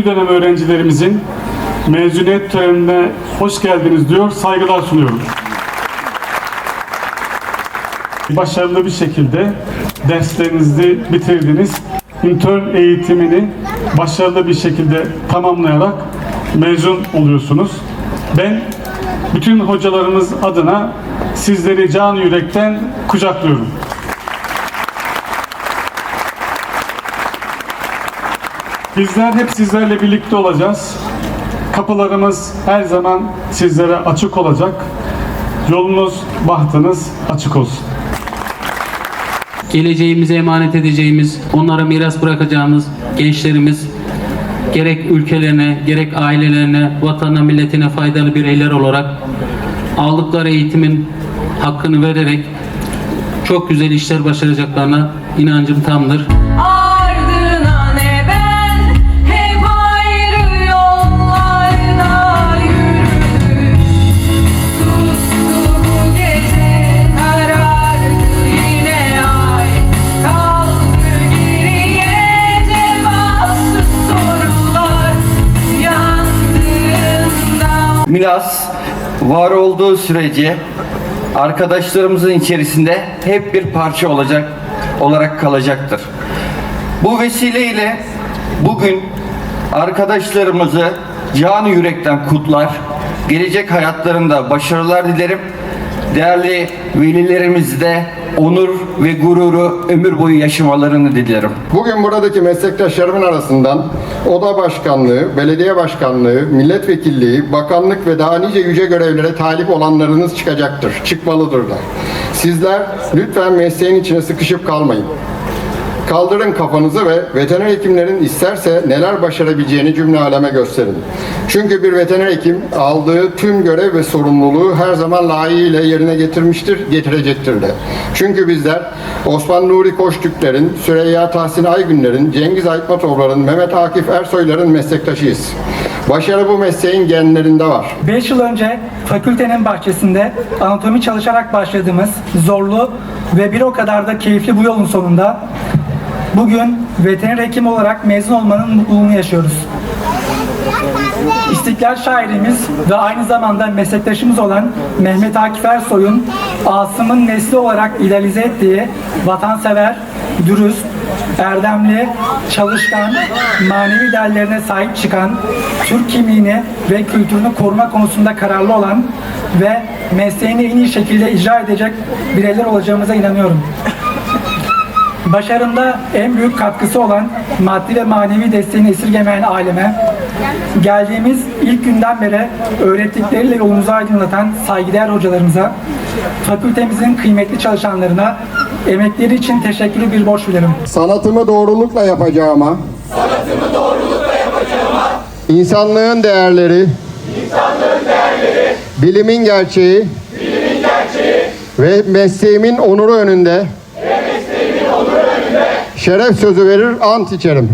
ikinci dönem öğrencilerimizin mezuniyet törenine hoş geldiniz diyor, saygılar sunuyorum. Başarılı bir şekilde derslerinizi bitirdiniz. İntern eğitimini başarılı bir şekilde tamamlayarak mezun oluyorsunuz. Ben bütün hocalarımız adına sizleri can yürekten kucaklıyorum. Bizler hep sizlerle birlikte olacağız. Kapılarımız her zaman sizlere açık olacak. Yolunuz, bahtınız açık olsun. geleceğimize emanet edeceğimiz, onlara miras bırakacağımız gençlerimiz gerek ülkelerine, gerek ailelerine, vatanına, milletine faydalı bireyler olarak aldıkları eğitimin hakkını vererek çok güzel işler başaracaklarına inancım tamdır. Milas var olduğu sürece arkadaşlarımızın içerisinde hep bir parça olacak olarak kalacaktır. Bu vesileyle bugün arkadaşlarımızı canı yürekten kutlar, gelecek hayatlarında başarılar dilerim. Değerli velilerimiz de onur ve gururu ömür boyu yaşamalarını dilerim. Bugün buradaki meslektaşlarımın arasından oda başkanlığı, belediye başkanlığı, milletvekilliği, bakanlık ve daha nice yüce görevlere talip olanlarınız çıkacaktır, çıkmalıdırlar. Sizler lütfen mesleğin içine sıkışıp kalmayın. Kaldırın kafanızı ve veteriner hekimlerin isterse neler başarabileceğini cümle aleme gösterin. Çünkü bir veteriner hekim aldığı tüm görev ve sorumluluğu her zaman layığıyla yerine getirmiştir, getirecektir de. Çünkü bizler Osman Nuri Koçtürklerin, Süreyya Tahsin Aygünler'in, Cengiz Aytmatovların, Mehmet Akif Ersoyların meslektaşıyız. Başarı bu mesleğin genlerinde var. 5 yıl önce fakültenin bahçesinde anatomi çalışarak başladığımız zorlu ve bir o kadar da keyifli bu yolun sonunda bugün veteriner hekim olarak mezun olmanın mutluluğunu yaşıyoruz. İstiklal şairimiz ve aynı zamanda meslektaşımız olan Mehmet Akif Ersoy'un Asım'ın nesli olarak idealize ettiği vatansever, dürüst, erdemli, çalışkan, manevi değerlerine sahip çıkan, Türk kimliğini ve kültürünü koruma konusunda kararlı olan ve mesleğini en iyi şekilde icra edecek bireyler olacağımıza inanıyorum. Başarında en büyük katkısı olan maddi ve manevi desteğini esirgemeyen aileme, geldiğimiz ilk günden beri öğrettikleriyle yolumuzu aydınlatan saygıdeğer hocalarımıza, fakültemizin kıymetli çalışanlarına, emekleri için teşekkürü bir borç bilirim. Sanatımı doğrulukla yapacağıma, insanlığın değerleri, bilimin gerçeği, ve mesleğimin onuru önünde, şeref sözü verir, ant içerim.